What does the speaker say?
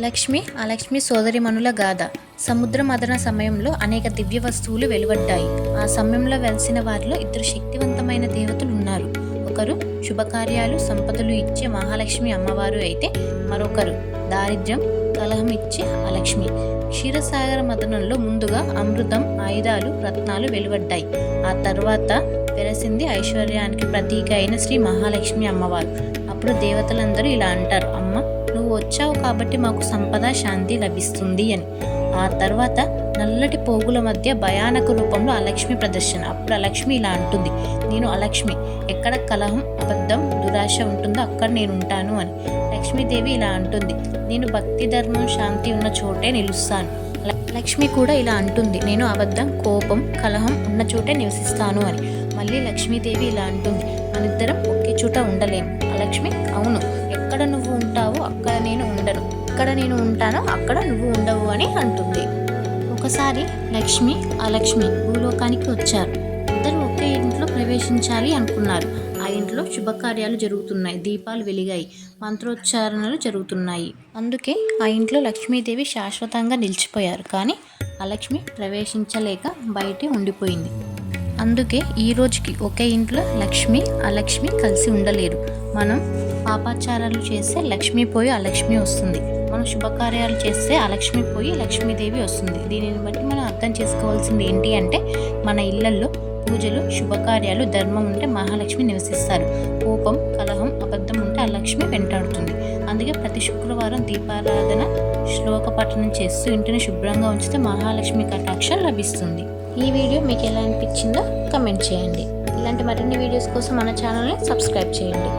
లక్ష్మి అలక్ష్మి సోదరిమణుల గాథ. సముద్ర మదన సమయంలో అనేక దివ్య వస్తువులు వెలువడ్డాయి. ఆ సమయంలో వెలిసిన వారిలో ఇద్దరు శక్తివంతమైన దేవతలు ఉన్నారు. ఒకరు శుభకార్యాలు సంపదలు ఇచ్చే మహాలక్ష్మి అమ్మవారు అయితే మరొకరు దారిద్ర్యం కలహం ఇచ్చే అలక్ష్మి క్షీరసాగర మదనంలో ముందుగా అమృతం ఆయుధాలు రత్నాలు వెలువడ్డాయి. ఆ తర్వాత వెలసింది ఐశ్వర్యానికి ప్రతీక అయిన శ్రీ మహాలక్ష్మి అమ్మవారు. అప్పుడు దేవతలందరూ ఇలా అంటారు అమ్మ నువ్వు వచ్చావు కాబట్టి మాకు సంపద శాంతి లభిస్తుంది అని. ఆ తర్వాత నల్లటి పోగుల మధ్య భయానక రూపంలో అలక్ష్మి ప్రదర్శన. అప్పుడు అలక్ష్మి ఇలా అంటుంది. నేను అలక్ష్మి. ఎక్కడ కలహం అబద్ధం దురాశ ఉంటుందో అక్కడ నేను ఉంటాను అని. లక్ష్మీదేవి ఇలా అంటుంది. నేను భక్తి ధర్మం శాంతి ఉన్న చోటే నిలుస్తాను. లక్ష్మి కూడా ఇలా అంటుంది. నేను అబద్ధం కోపం కలహం ఉన్న చోటే నివసిస్తాను అని. మళ్ళీ లక్ష్మీదేవి ఇలా అంటుంది. మనిద్దరం ఒకే చోట ఉండలేము లక్ష్మి అవును. ఎక్కడ నువ్వు ఉంటావో అక్కడ నేను ఉండను. ఎక్కడ నేను ఉంటానో అక్కడ నువ్వు ఉండవు అని అంటుంది. ఒకసారి లక్ష్మి అలక్ష్మి భూలోకానికి వచ్చారు. ఇద్దరు ఒకే ఇంట్లో ప్రవేశించాలి అనుకున్నారు. ఆ ఇంట్లో శుభకార్యాలు జరుగుతున్నాయి దీపాలు వెలిగాయి మంత్రోచ్చారణలు జరుగుతున్నాయి. అందుకే ఆ ఇంట్లో లక్ష్మీదేవి శాశ్వతంగా నిలిచిపోయారు. కానీ అలక్ష్మి ప్రవేశించలేక బయటే ఉండిపోయింది. అందుకే ఈ రోజుకి ఒకే ఇంట్లో లక్ష్మి అలక్ష్మి కలిసి ఉండలేరు. మనం పాపాచారాలు చేస్తే లక్ష్మీ పోయి అలక్ష్మి వస్తుంది. మనం శుభకార్యాలు చేస్తే అలక్ష్మి పోయి లక్ష్మీదేవి వస్తుంది. దీనిని బట్టి మనం అర్థం చేసుకోవాల్సింది ఏంటి అంటే మన ఇళ్ళల్లో పూజలు శుభకార్యాలు ధర్మం ఉంటే మహాలక్ష్మి నివసిస్తారు. కోపం కలహం అబద్ధం ఉంటే అలక్ష్మి వెంటాడుతుంది. అందుకే ప్రతి శుక్రవారం దీపారాధన శ్లోక పఠనం చేస్తూ ఇంటిని శుభ్రంగా ఉంచితే మహాలక్ష్మి కటాక్షం లభిస్తుంది. ఈ వీడియో మీకు ఎలా అనిపించిందో కమెంట్ చేయండి. ఇలాంటి మరిన్ని వీడియోస్ కోసం మన ఛానల్ని సబ్స్క్రైబ్ చేయండి.